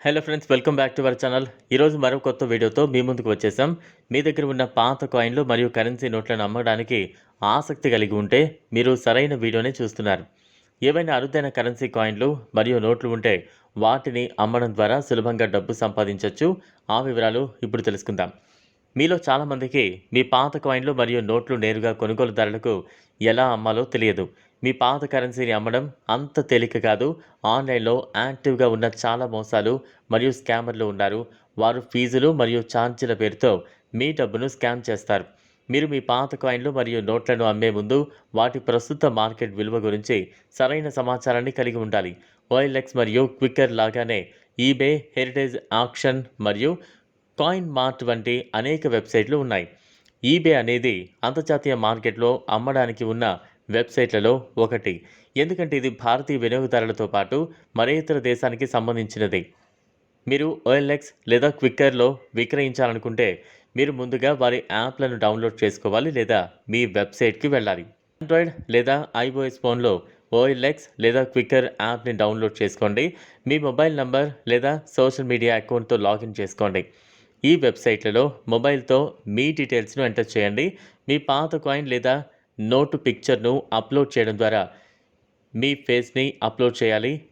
Hello friends welcome back to our channel ఈరోజు మరో కొత్త వీడియోతో మీ ముందుకు వచ్చేసాం. మీ దగ్గర ఉన్న పాత కాయిన్లు మరియు కరెన్సీ నోట్లను అమ్మడానికి ఆసక్తి కలిగి ఉంటే మీరు సరైన వీడియోనే చూస్తున్నారు. ఏవైనా అరుదైన కరెన్సీ కాయిన్లు మరియు నోట్లు ఉంటే వాటిని అమ్మడం ద్వారా సులభంగా డబ్బు సంపాదించవచ్చు ఆ వివరాలు ఇప్పుడు తెలుసుకుందాం. మీలో చాలామందికి మీ పాత కాయిన్లు మరియు నోట్లు నేరుగా కొనుగోలుదారులకు ఎలా అమ్మాలో తెలియదు. మీ పాత కరెన్సీని అమ్మడం అంత తేలిక కాదు. ఆన్లైన్లో యాక్టివ్గా ఉన్న చాలా మోసాలు మరియు స్కామర్లు ఉన్నారు. వారు ఫీజులు మరియు ఛార్జీల పేరుతో మీ డబ్బును స్కామ్ చేస్తారు. మీరు మీ పాత కాయిన్లు మరియు నోట్లను అమ్మే ముందు వాటి ప్రస్తుత మార్కెట్ విలువ గురించి సరైన సమాచారాన్ని కలిగి ఉండాలి. ఓఎల్ఎక్స్ మరియు క్విక్కర్ లాగానే ఈబే హెరిటేజ్ ఆక్షన్ మరియు కాయిన్ మార్ట్ వంటి అనేక వెబ్సైట్లు ఉన్నాయి. ఈబే అనేది అంతర్జాతీయ మార్కెట్లో అమ్మడానికి ఉన్న వెబ్సైట్లలో ఒకటి. ఎందుకంటే ఇది భారతీయ వినియోగదారులతో పాటు మరే ఇతర దేశానికి సంబంధించినది. మీరు ఓఎల్ఎక్స్ లేదా క్విక్కర్లో విక్రయించాలనుకుంటే మీరు ముందుగా వారి యాప్లను డౌన్లోడ్ చేసుకోవాలి లేదా మీ వెబ్సైట్కి వెళ్ళాలి. ఆండ్రాయిడ్ లేదా ఐఓఎస్ ఫోన్లో ఓఎల్ఎక్స్ లేదా క్విక్కర్ యాప్ని డౌన్లోడ్ చేసుకోండి. మీ మొబైల్ నంబర్ లేదా సోషల్ మీడియా అకౌంట్తో లాగిన్ చేసుకోండి. ఈ వెబ్సైట్లలో మొబైల్తో మీ డీటెయిల్స్ను ఎంటర్ చేయండి. మీ పాత కాయిన్ లేదా నోటు పిక్చర్ను అప్లోడ్ చేయడం ద్వారా మీ ఫేస్ని అప్లోడ్ చేయాలి.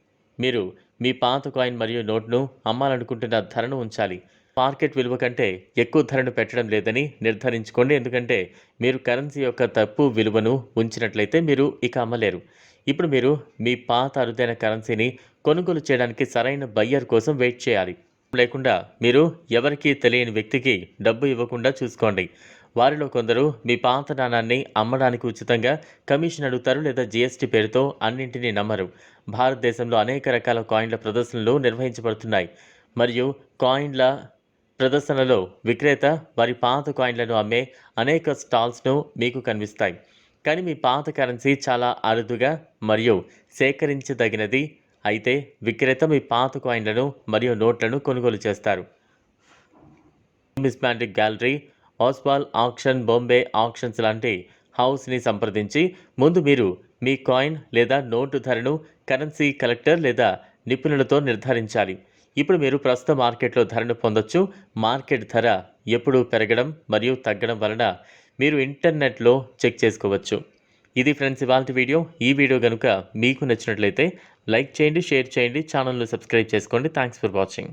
మీరు మీ పాత కాయిన్ మరియు నోట్ను అమ్మాలనుకుంటున్న ధరను ఉంచాలి. మార్కెట్ విలువ కంటే ఎక్కువ ధరను పెట్టడం లేదని నిర్ధారించుకోండి. ఎందుకంటే మీరు కరెన్సీ యొక్క తప్పు విలువను ఉంచినట్లయితే మీరు ఇక అమ్మలేరు. ఇప్పుడు మీరు మీ పాత అరుదైన కరెన్సీని కొనుగోలు చేయడానికి సరైన బయ్యర్ కోసం వెయిట్ చేయాలి. లేకుండా మీరు ఎవరికీ తెలియని వ్యక్తికి డబ్బు ఇవ్వకుండా చూసుకోండి. వారిలో కొందరు మీ పాత నాణాన్ని అమ్మడానికి ఉచితంగా కమిషన్ అడుగుతారు లేదా జీఎస్టీ పేరుతో అన్నింటినీ నమ్మరు. భారతదేశంలో అనేక రకాల కాయిన్ల ప్రదర్శనలు నిర్వహించబడుతున్నాయి. మరియు కాయిన్ల ప్రదర్శనలో విక్రేత వారి పాత కాయిన్లను అమ్మే అనేక స్టాల్స్ను మీకు కనిపిస్తాయి. కానీ మీ పాత కరెన్సీ చాలా అరుదుగా మరియు సేకరించదగినది అయితే విక్రేత మీ పాత కాయిన్లను మరియు నోట్లను కొనుగోలు చేస్తారు. Numismatic gallery Oswal auction Bombay auctions లాంటి హౌస్ని సంప్రదించి ముందు మీరు మీ కాయిన్ లేదా నోటు ధరను కరెన్సీ కలెక్టర్ లేదా నిపుణులతో నిర్ధారించాలి. ఇప్పుడు మీరు ప్రస్తుత మార్కెట్లో ధరను పొందొచ్చు. మార్కెట్ ధర ఎప్పుడు పెరగడం మరియు తగ్గడం వలన మీరు ఇంటర్నెట్లో చెక్ చేసుకోవచ్చు. ఇది ఫ్రెండ్స్ ఇవాళ వీడియో. ఈ వీడియో కనుక మీకు నచ్చినట్లయితే లైక్ చేయండి షేర్ చేయండి ఛానల్ను సబ్స్క్రైబ్ చేసుకోండి. Thanks for watching.